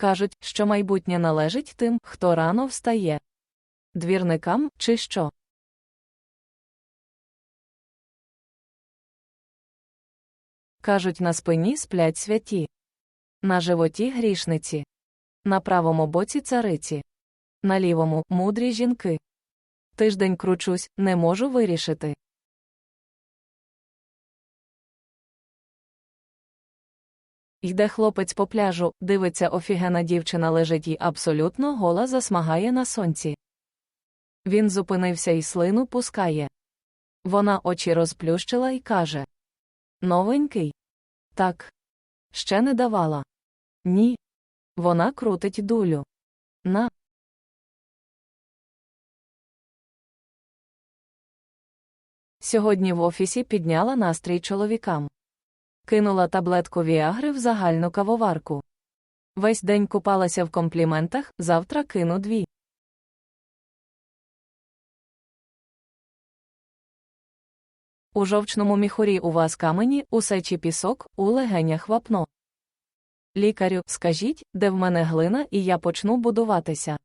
Кажуть, що майбутнє належить тим, хто рано встає. Двірникам чи що? Кажуть, на спині сплять святі, на животі грішниці, на правому боці цариці, на лівому мудрі жінки. Тиждень кручусь, не можу вирішити. Йде хлопець по пляжу, дивиться офігена дівчина лежить і абсолютно гола засмагає на сонці. Він зупинився і слину пускає. Вона очі розплющила і каже: Новенький? Так. Ще не давала. Ні. Вона крутить дулю. На. Сьогодні в офісі підняла настрій чоловікам. Кинула таблетку Віагри в загальну кавоварку. Весь день купалася в компліментах, завтра кину дві. У жовчному міхурі у вас камені, у сечі пісок, у легенях вапно. Лікарю, скажіть, де в мене глина, і я почну будуватися.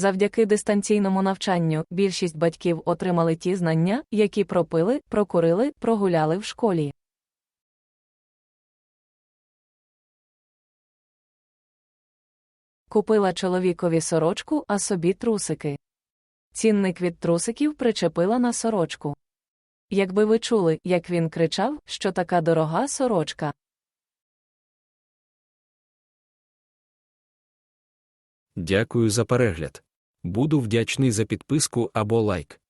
Завдяки дистанційному навчанню більшість батьків отримали ті знання, які пропили, прокурили, прогуляли в школі. Купила чоловікові сорочку, а собі трусики. Цінник від трусиків причепила на сорочку. Якби ви чули, як він кричав, що така дорога сорочка. Дякую за перегляд. Буду вдячний за підписку або лайк.